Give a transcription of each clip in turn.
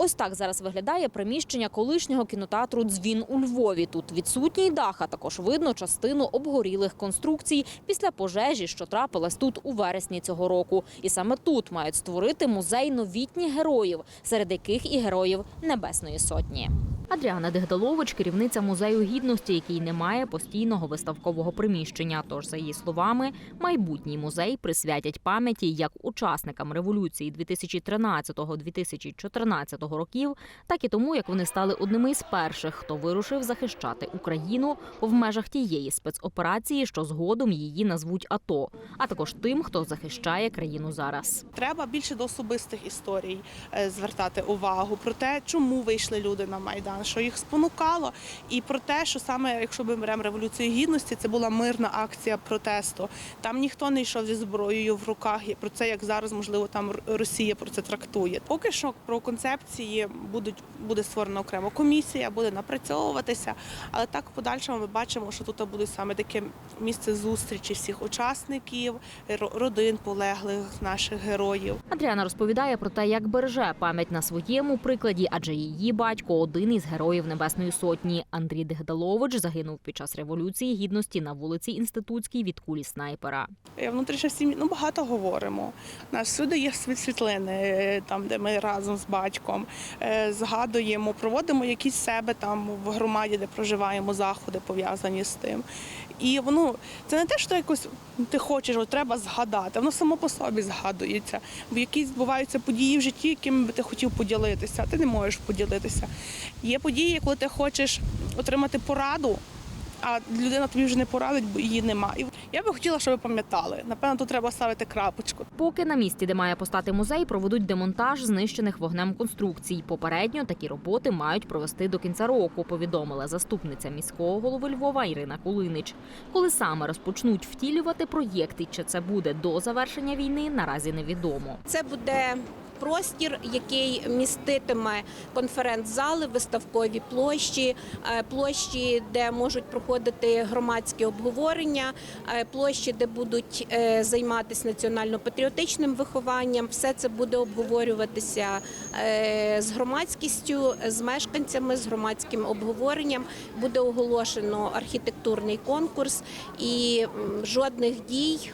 Ось так зараз виглядає приміщення колишнього кінотеатру Дзвін у Львові. Тут відсутній дах, а також видно частину обгорілих конструкцій після пожежі, що трапилась тут у вересні цього року. І саме тут мають створити музей новітніх героїв, серед яких і героїв Небесної Сотні. Адріана Дегдалович, керівниця музею гідності, який не має постійного виставкового приміщення. Тож, за її словами, майбутній музей присвятять пам'яті як учасникам революції 2013-2014 років, так і тому, як вони стали одними із перших, хто вирушив захищати Україну в межах тієї спецоперації, що згодом її назвуть АТО, а також тим, хто захищає країну зараз. Треба більше до особистих історій е, звертати увагу про те, чому вийшли люди на майдан, що їх спонукало, і про те, що саме якщо ми беремо революцію гідності, це була мирна акція протесту. Там ніхто не йшов зі зброєю в руках. І про це як зараз можливо там Росія про це трактує. Поки що про концепції будуть буде створена окрема комісія, буде напрацьовуватися. Але так в подальшому ми бачимо, що тут буде саме таке місце зустрічі всіх учасників, родин полеглих наших героїв. Адріана розповідає про те, як береже пам'ять на своєму прикладі, адже її батько один із героїв Небесної Сотні. Андрій Дегдалович загинув під час революції гідності на вулиці Інститутській від кулі снайпера. Я внутрішньо сім'ї ну багато говоримо. У нас всюди є світ- світлини, е, там де ми разом з батьком е, згадуємо, проводимо якісь себе там в громаді, де проживаємо заходи пов'язані з тим. І воно це не те, що якось ти хочеш, от треба згадати. Воно само по собі згадується. Бо якісь відбуваються події в житті, якими би ти хотів поділитися, а ти не можеш поділитися. Є події, коли ти хочеш отримати пораду. А людина тобі вже не порадить, бо її немає. Я би хотіла, щоб ви пам'ятали. Напевно, тут треба ставити крапочку. Поки на місці, де має постати музей, проведуть демонтаж знищених вогнем конструкцій. Попередньо такі роботи мають провести до кінця року, повідомила заступниця міського голови Львова Ірина Кулинич. Коли саме розпочнуть втілювати проєкт і чи це буде до завершення війни, наразі невідомо. Це буде простір, який міститиме конференц-зали, виставкові площі, е, площі, де можуть проходити громадські обговорення, е, площі, де будуть е, займатися національно-патріотичним вихованням. Все це буде обговорюватися з громадськістю, з мешканцями, з громадським обговоренням. Буде оголошено архітектурний конкурс і жодних дій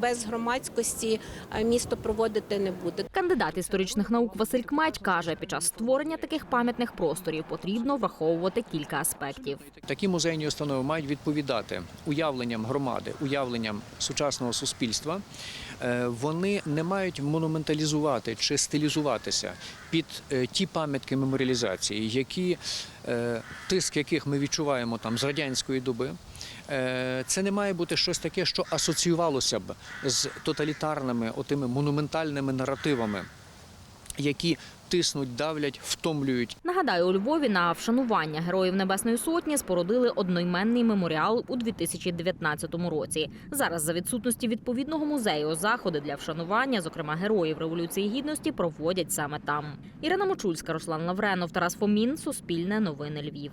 без громадськості місто проводити не буде. Кандидат історичних наук Василь Кмеч каже, під час створення таких пам'ятних просторів потрібно враховувати кілька аспектів. Такі музейні установи мають відповідати уявленням громади, уявленням сучасного суспільства. Е, Вони не мають монументалізувати чи стилізуватися під е, ті пам'ятки меморіалізації, які е, тиск яких ми відчуваємо там з радянської доби. Е, Це не має бути щось таке, що асоціювалося б з тоталітарними, отими монументальними наративами, які тиснуть, давлять, втомлюють Нагадаю, у Львові на вшанування героїв Небесної Сотні спорудили одноіменний меморіал у 2019 році. Зараз за відсутності відповідного музею заходи для вшанування, зокрема героїв Революції Гідності, проводять саме там. Ірина Мочульська, Руслан Лавренов, Тарас Фомін, Суспільне новини Львів.